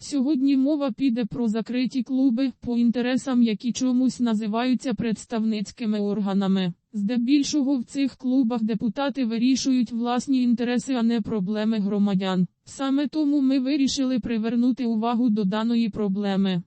Сьогодні мова піде про закриті клуби по інтересам, які чомусь називаються представницькими органами. Здебільшого в цих клубах депутати вирішують власні інтереси, а не проблеми громадян. Саме тому ми вирішили привернути увагу до даної проблеми.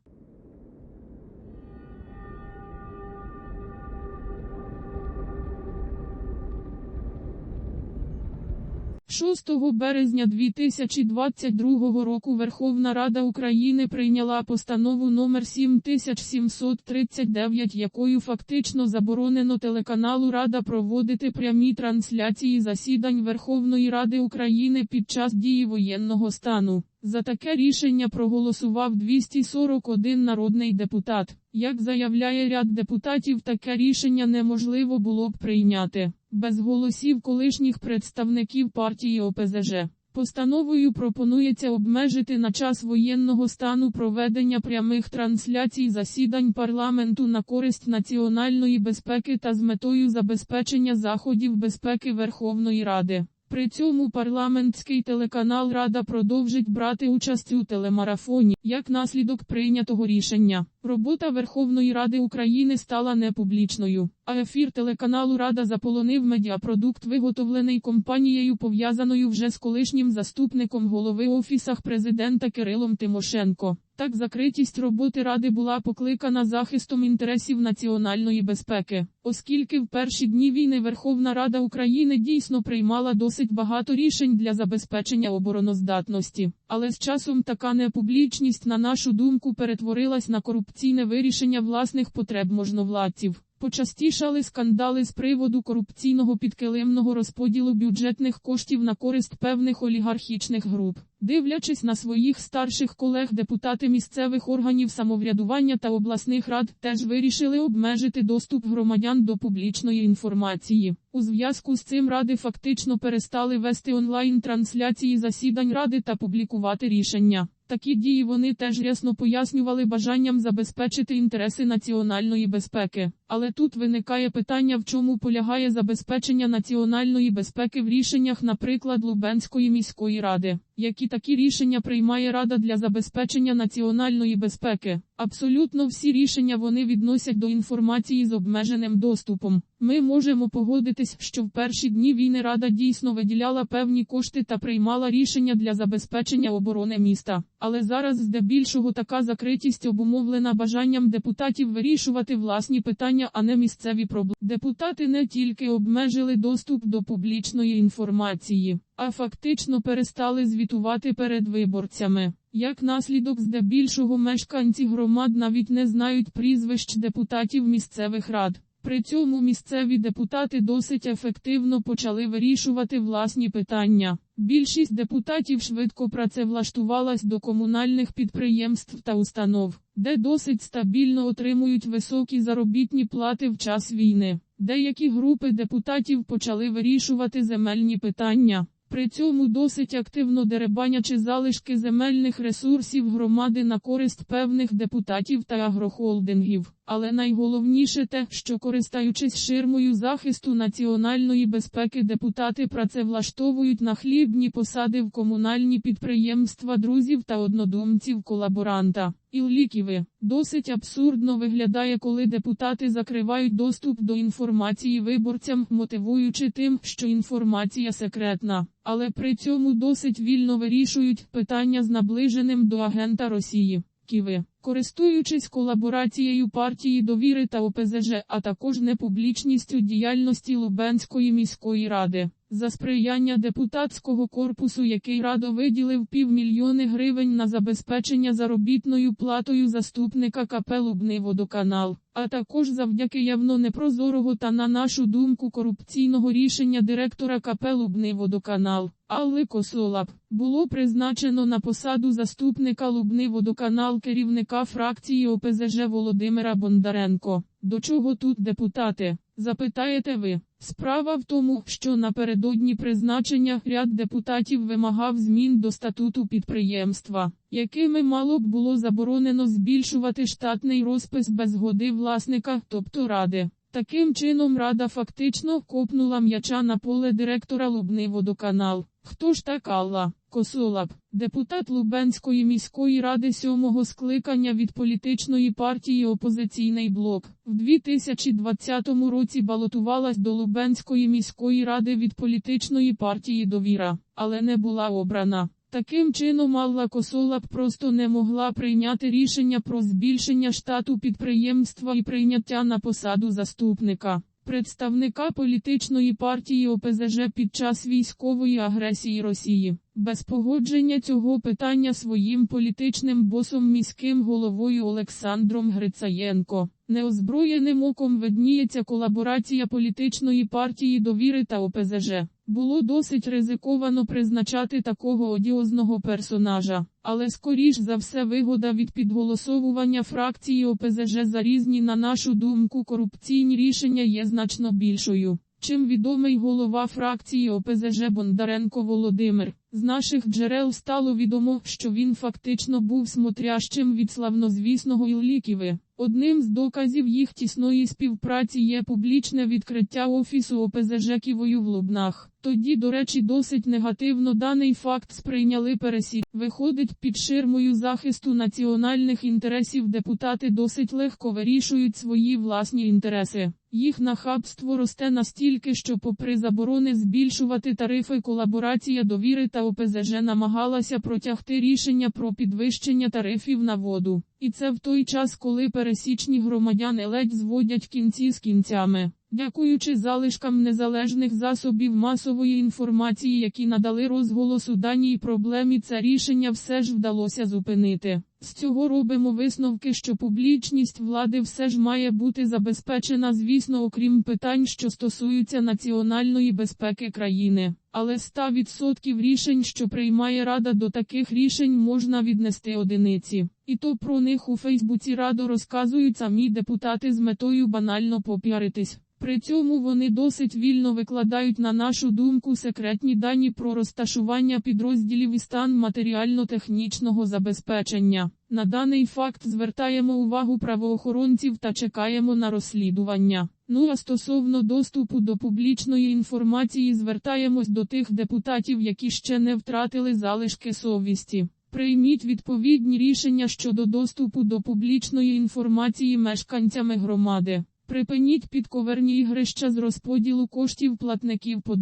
6 березня 2022 року Верховна Рада України прийняла постанову номер 7739, якою фактично заборонено телеканалу Рада проводити прямі трансляції засідань Верховної Ради України під час дії воєнного стану. За таке рішення проголосував 241 народний депутат. Як заявляє ряд депутатів, таке рішення неможливо було б прийняти без голосів колишніх представників партії ОПЗЖ. Постановою пропонується обмежити на час воєнного стану проведення прямих трансляцій засідань парламенту на користь національної безпеки та з метою забезпечення заходів безпеки Верховної Ради. При цьому парламентський телеканал Рада продовжить брати участь у телемарафоні. Як наслідок прийнятого рішення, робота Верховної Ради України стала непублічною, а ефір телеканалу Рада заполонив медіапродукт, виготовлений компанією, пов'язаною вже з колишнім заступником голови офісах президента Кирилом Тимошенко. Так, закритість роботи Ради була покликана захистом інтересів національної безпеки, оскільки в перші дні війни Верховна Рада України дійсно приймала досить багато рішень для забезпечення обороноздатності, але з часом така непублічність, на нашу думку, перетворилась на корупційне вирішення власних потреб можновладців. Почастішали скандали з приводу корупційного підкилимного розподілу бюджетних коштів на користь певних олігархічних груп. Дивлячись на своїх старших колег, депутати місцевих органів самоврядування та обласних рад теж вирішили обмежити доступ громадян до публічної інформації. У зв'язку з цим ради фактично перестали вести онлайн трансляції засідань ради та публікувати рішення. Такі дії вони теж рясно пояснювали бажанням забезпечити інтереси національної безпеки. Але тут виникає питання, в чому полягає забезпечення національної безпеки в рішеннях, наприклад, Лубенської міської ради. Які такі рішення приймає Рада для забезпечення національної безпеки? Абсолютно всі рішення вони відносять до інформації з обмеженим доступом. Ми можемо погодитись, що в перші дні війни Рада дійсно виділяла певні кошти та приймала рішення для забезпечення оборони міста. Але зараз здебільшого така закритість обумовлена бажанням депутатів вирішувати власні питання, а не місцеві проблеми. Депутати не тільки обмежили доступ до публічної інформації, а фактично перестали звітувати перед виборцями. Як наслідок здебільшого мешканці громад навіть не знають прізвищ депутатів місцевих рад. При цьому місцеві депутати досить ефективно почали вирішувати власні питання. Більшість депутатів швидко працевлаштувалась до комунальних підприємств та установ, де досить стабільно отримують високі заробітні плати в час війни. Деякі групи депутатів почали вирішувати земельні питання. При цьому досить активно деребанячи залишки земельних ресурсів громади на користь певних депутатів та агрохолдингів. Але найголовніше те, що користаючись ширмою захисту національної безпеки, депутати працевлаштовують на хлібні посади в комунальні підприємства друзів та однодумців колаборанта. Ілліківи досить абсурдно виглядає, коли депутати закривають доступ до інформації виборцям, мотивуючи тим, що інформація секретна, але при цьому досить вільно вирішують питання з наближеним до агента Росії. Киви, користуючись колаборацією партії довіри та ОПЗЖ, а також непублічністю діяльності Лубенської міської ради. За сприяння депутатського корпусу, який радо виділив півмільйони гривень на забезпечення заробітною платою заступника КП Лубний водоканал, а також завдяки явно непрозорого та, на нашу думку, корупційного рішення директора КП Лубний водоканал. Алли Косолап було призначено на посаду заступника Лубний водоканал керівника фракції ОПЗЖ Володимира Бондаренко. До чого тут депутати? Запитаєте ви? Справа в тому, що напередодні призначення ряд депутатів вимагав змін до статуту підприємства, якими мало б було заборонено збільшувати штатний розпис без згоди власника, тобто ради. Таким чином рада фактично копнула м'яча на поле директора Лубний водоканал. Хто ж так Алла? Косолап, депутат Лубенської міської ради сьомого скликання від політичної партії Опозиційний блок. В 2020 році балотувалась до Лубенської міської ради від політичної партії Довіра, але не була обрана. Таким чином Алла Косолап просто не могла прийняти рішення про збільшення штату підприємства і прийняття на посаду заступника. Представника політичної партії ОПЗЖ під час військової агресії Росії, без погодження цього питання своїм політичним босом міським головою Олександром Грицаєнко. Неозброєним оком видніється колаборація політичної партії довіри та ОПЗЖ. Було досить ризиковано призначати такого одіозного персонажа, але скоріш за все вигода від підголосовування фракції ОПЗЖ за різні, на нашу думку, корупційні рішення є значно більшою. Чим відомий голова фракції ОПЗЖ Бондаренко Володимир. З наших джерел стало відомо, що він фактично був смотрящим від славнозвісного Ілліківи. Одним з доказів їх тісної співпраці є публічне відкриття офісу ОПЗЖ Ківою в Лубнах. Тоді, до речі, досить негативно даний факт сприйняли пересід. Виходить, під ширмою захисту національних інтересів депутати досить легко вирішують свої власні інтереси. Їх нахабство росте настільки, що, попри заборони збільшувати тарифи, колаборація довіри та ОПЗЖ намагалася протягти рішення про підвищення тарифів на воду. І це в той час, коли пересічні громадяни ледь зводять кінці з кінцями. Дякуючи залишкам незалежних засобів масової інформації, які надали розголосу даній проблемі, це рішення все ж вдалося зупинити. З цього робимо висновки, що публічність влади все ж має бути забезпечена, звісно, окрім питань, що стосуються національної безпеки країни. Але 100% рішень, що приймає Рада до таких рішень, можна віднести одиниці. І то про них у Фейсбуці радо розказують самі депутати з метою банально попіаритись. При цьому вони досить вільно викладають на нашу думку секретні дані про розташування підрозділів і стан матеріально-технічного забезпечення. На даний факт звертаємо увагу правоохоронців та чекаємо на розслідування. Ну а стосовно доступу до публічної інформації звертаємось до тих депутатів, які ще не втратили залишки совісті. Прийміть відповідні рішення щодо доступу до публічної інформації мешканцями громади. Припиніть підковерні ігрища з розподілу коштів платників податків.